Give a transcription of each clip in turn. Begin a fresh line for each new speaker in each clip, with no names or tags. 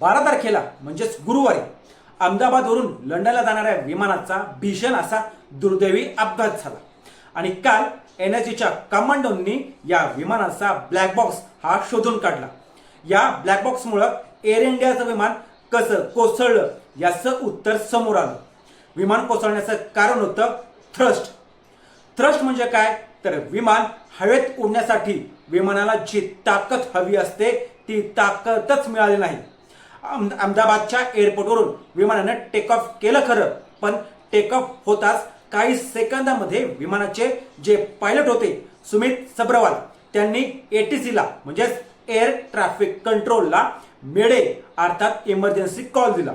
बारा तारखेला म्हणजेच गुरुवारी अहमदाबादवरून लंडनला जाणाऱ्या विमानाचा भीषण असा दुर्दैवी अपघात झाला. आणि काल एन एस जीच्या कमांडोंनी या विमानाचा ब्लॅक बॉक्स हा शोधून काढला. या ब्लॅक बॉक्समुळं एअर इंडियाचं विमान कसं कोसळलं याचं उत्तर समोर आलं. विमान कोसळण्याचं कारण होतं थ्रस्ट. थ्रस्ट म्हणजे काय? तर विमान हवेत उडण्यासाठी विमानाला जी ताकद हवी असते ती ताकदच मिळाली नाही. अहमदाबादच्या एअरपोर्टवरून विमानानं टेक ऑफ केलं खरं. पण टेक ऑफ होताच काही सेकंदामध्ये विमानाचे जे पायलट होते सुमित सब्रवाल त्यांनी एटीसीला म्हणजेच एअर ट्रॅफिक कंट्रोलला मेडे अर्थात इमर्जन्सी कॉल दिला.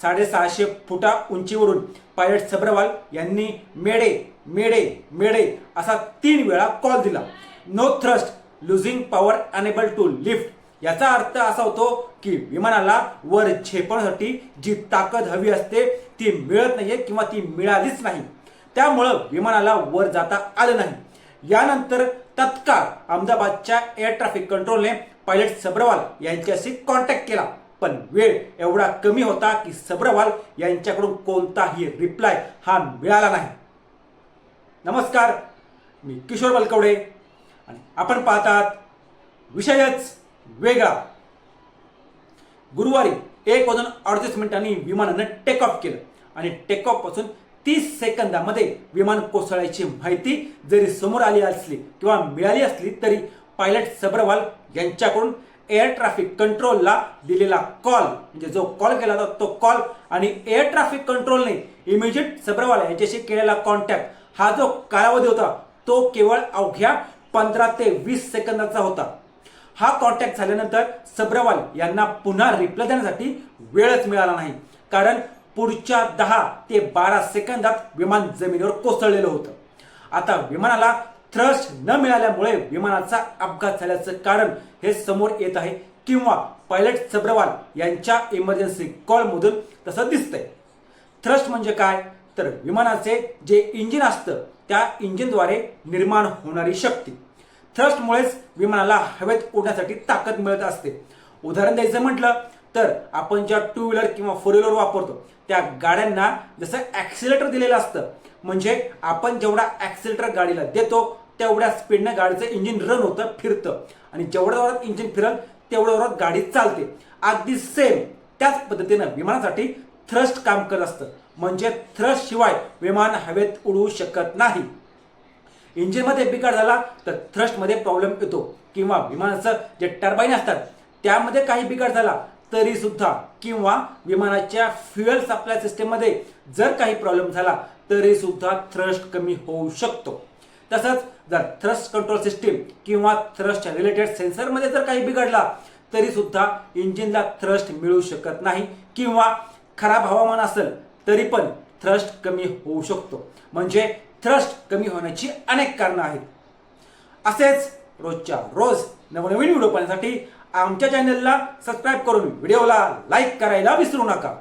साडेसहाशे फुटा उंचीवरून पायलट सब्रवाल यांनी मेडे मेडे मेडे असा तीन वेळा कॉल दिला. No thrust losing power unable to lift याचा अर्थ असा होतो की विमानाला वर झेपण्यासाठी जी ताकद हवी असते ती मिळत नाहीये किंवा ती मिळालीच नाही. त्यामुळं विमानाला वर जाता आलं नाही. यानंतर तत्काळ अहमदाबादच्या एअर ट्रॅफिक कंट्रोलने पायलट सब्रवाल यांच्याशी कॉन्टॅक्ट केला. पण वेळ एवढा कमी होता की सब्रवाल यांच्याकडून कोणताही रिप्लाय हा मिळाला नाही. नमस्कार मी किशोर बलकवडे. आणि आपण पाहतात विषयच वेगळा. गुरुवारी एक वाजून अडतीस मिनिटांनी विमानानं टेक ऑफ केलं. आणि टेक ऑफपासून तीस सेकंदामध्ये विमान कोसळायची माहिती जरी समोर आली असली किंवा मिळाली असली तरी पायलट सबरवाल यांच्याकडून एअर ट्रॅफिक कंट्रोलला दिलेला कॉल म्हणजे जो कॉल केला होता तो कॉल आणि एअर ट्रॅफिक कंट्रोलने इमिजिएट सबरवाल यांच्याशी केलेला कॉन्टॅक्ट हा जो कालावधी होता तो केवळ अवघ्या पंधरा ते वीस सेकंदाचा होता. हा कॉन्टॅक्ट झाल्यानंतर सब्रवाल यांना पुन्हा रिप्लाय देण्यासाठी वेळच मिळाला नाही. कारण पुढच्या दहा ते बारा सेकंदात विमान जमिनीवर कोसळलेलं होतं. आता विमानाला थ्रस्ट न मिळाल्यामुळे विमानाचा अपघात झाल्याचं कारण हे समोर येत आहे किंवा पायलट सब्रवाल यांच्या इमर्जन्सी कॉलमधून तसं दिसतंय. थ्रस्ट म्हणजे काय? तर विमानाचे जे इंजिन असतं त्या इंजिनद्वारे निर्माण होणारी शक्ती. थ्रस्टमुळेच विमानाला हवेत उडण्यासाठी ताकद मिळत असते. उदाहरण द्यायचं म्हटलं तर आपण ज्या टू व्हीलर किंवा फोर व्हीलर वापरतो त्या गाड्यांना जसं ॲक्सिलेटर दिलेलं असतं म्हणजे आपण जेवढा ॲक्सिलेटर गाडीला देतो तेवढ्या स्पीडनं गाडीचं इंजिन रन होतं फिरतं. आणि जेवढ्या जोरात इंजिन फिरल तेवढ्या जोरात गाडी चालते. अगदी सेम त्याच पद्धतीनं विमानासाठी थ्रस्ट काम करत असतं. म्हणजे थ्रस्ट शिवाय विमान हवेत उडू शकत नाही. इंजिनमध्ये बिघाड झाला तर थ्रस्टमध्ये प्रॉब्लेम येतो किंवा विमानाचं जे टर्बाईन असतात त्यामध्ये काही बिघाड झाला तरी सुद्धा किंवा विमानाच्या फ्युएल सप्लाय सिस्टीममध्ये जर काही प्रॉब्लेम झाला तरी सुद्धा थ्रस्ट कमी होऊ शकतो. तसंच जर थ्रस्ट कंट्रोल सिस्टीम किंवा थ्रस्ट रिलेटेड सेन्सरमध्ये जर काही बिघडला तरी सुद्धा इंजिनला थ्रस्ट मिळू शकत नाही किंवा खराब हवामान असेल तरी पण थ्रस्ट कमी होऊ शकतो. म्हणजे थ्रस्ट कमी होण्याची अनेक कारणं आहेत. असेच रोजच्या रोज नवनवीन व्हिडिओ पाहण्यासाठी आमच्या चॅनलला सबस्क्राईब करून व्हिडिओला लाईक करायला विसरू नका.